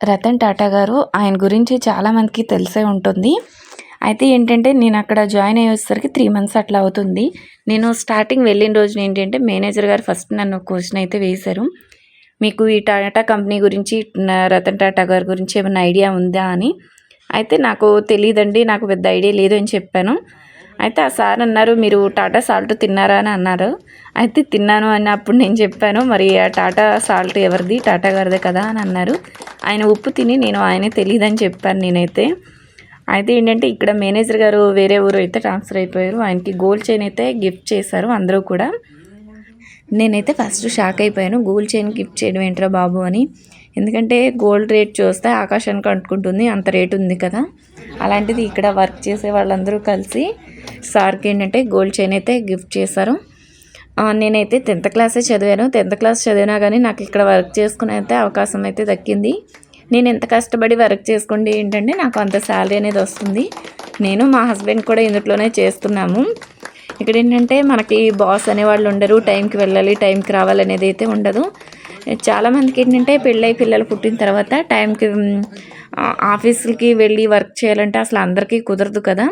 రతన్ టాటా గారు ఆయన గురించి చాలామందికి తెలిసే ఉంటుంది. అయితే ఏంటంటే నేను అక్కడ జాయిన్ అయ్యేసరికి త్రీ మంత్స్ అట్లా అవుతుంది. నేను స్టార్టింగ్ వెళ్ళిన రోజున ఏంటంటే మేనేజర్ గారు ఫస్ట్ నన్ను క్వశ్చన్ అయితే వేశారు. మీకు ఈ టాటా కంపెనీ గురించి రతన్ టాటా గారి గురించి ఏమైనా ఐడియా ఉందా అని. అయితే నాకు తెలియదండి నాకు పెద్ద ఐడియా లేదు అని చెప్పాను. అయితే ఆ సార్ అన్నారు మీరు టాటా సాల్ట్ తిన్నారా? అని అన్నారు. అయితే తిన్నాను అని అప్పుడు నేను చెప్పాను. మరి ఆ టాటా సాల్ట్ ఎవరిది? టాటా గారిదే కదా అని అన్నారు. ఆయన ఉప్పు తిని నేను ఆయనే తెలియదని చెప్పాను నేనైతే. అయితే ఏంటంటే ఇక్కడ మేనేజర్ గారు వేరే ఊరు అయితే ట్రాన్స్ఫర్ అయిపోయారు. ఆయనకి గోల్డ్ చైన్ అయితే గిఫ్ట్ చేశారు అందరూ కూడా. నేనైతే ఫస్ట్ షాక్ అయిపోయాను. గోల్డ్ చైన్ గిఫ్ట్ చేయడం ఏంట్రా బాబు అని. ఎందుకంటే గోల్డ్ రేట్ చూస్తే ఆకాశానికి అంటుకుంటుంది అంత రేట్ ఉంది కదా. అలాంటిది ఇక్కడ వర్క్ చేసే వాళ్ళందరూ కలిసి సార్కి ఏంటంటే గోల్డ్ చైన్ అయితే గిఫ్ట్ చేశారు. నేనైతే టెన్త్ క్లాసే చదివాను. టెన్త్ క్లాస్ చదివినా కానీ నాకు ఇక్కడ వర్క్ చేసుకునే అయితే అవకాశం అయితే దక్కింది. నేను ఎంత కష్టపడి వర్క్ చేసుకుంటే ఏంటంటే నాకు అంత శాలరీ అనేది వస్తుంది. నేను మా హస్బెండ్ కూడా ఇందులోనే చేస్తున్నాము. ఇక్కడ ఏంటంటే మనకి బాస్ అనేవాళ్ళు ఉండరు. టైంకి వెళ్ళాలి టైంకి రావాలి అనేది అయితే ఉండదు. చాలామందికి ఏంటంటే పెళ్ళై పిల్లలు పుట్టిన తర్వాత టైంకి ఆఫీసులకి వెళ్ళి వర్క్ చేయాలంటే అసలు అందరికీ కుదరదు కదా.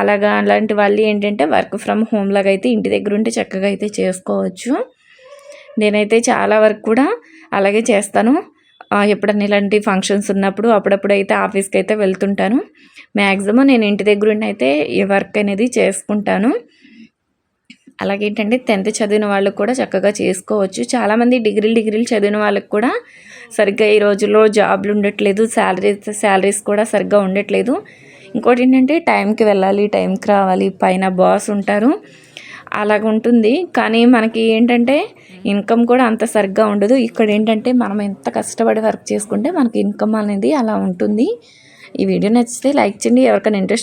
అలాగా అలాంటి వాళ్ళు ఏంటంటే వర్క్ ఫ్రమ్ హోమ్ లాగా అయితే ఇంటి దగ్గర ఉంటే చక్కగా అయితే చేసుకోవచ్చు. నేనైతే చాలా వరకు కూడా అలాగే చేస్తాను. ఎప్పుడన్నా ఇలాంటి ఫంక్షన్స్ ఉన్నప్పుడు అప్పుడప్పుడు అయితే ఆఫీస్కి అయితే వెళ్తుంటాను. మ్యాక్సిమం నేను ఇంటి దగ్గర ఉండి అయితే ఈ వర్క్ అనేది చేసుకుంటాను. అలాగే ఏంటంటే టెన్త్ చదివిన వాళ్ళకు కూడా చక్కగా చేసుకోవచ్చు. చాలామంది డిగ్రీలు డిగ్రీలు చదివిన వాళ్ళకి కూడా సరిగ్గా ఈ రోజుల్లో జాబ్లు ఉండట్లేదు. శాలరీస్ శాలరీస్ కూడా సరిగ్గా ఉండట్లేదు. ఇంకోటి ఏంటంటే టైంకి వెళ్ళాలి టైంకి రావాలి పైన బాస్ ఉంటారు. అలాగ ఉంటుంది. కానీ మనకి ఏంటంటే ఇన్కమ్ కూడా అంత సరిగ్గా ఉండదు. ఇక్కడ ఏంటంటే మనం ఎంత కష్టపడి వర్క్ చేసుకుంటే మనకి ఇన్కమ్ అనేది అలా ఉంటుంది. ఈ వీడియో నచ్చితే లైక్ చేయండి. ఎవరికైనా ఇంట్రెస్ట్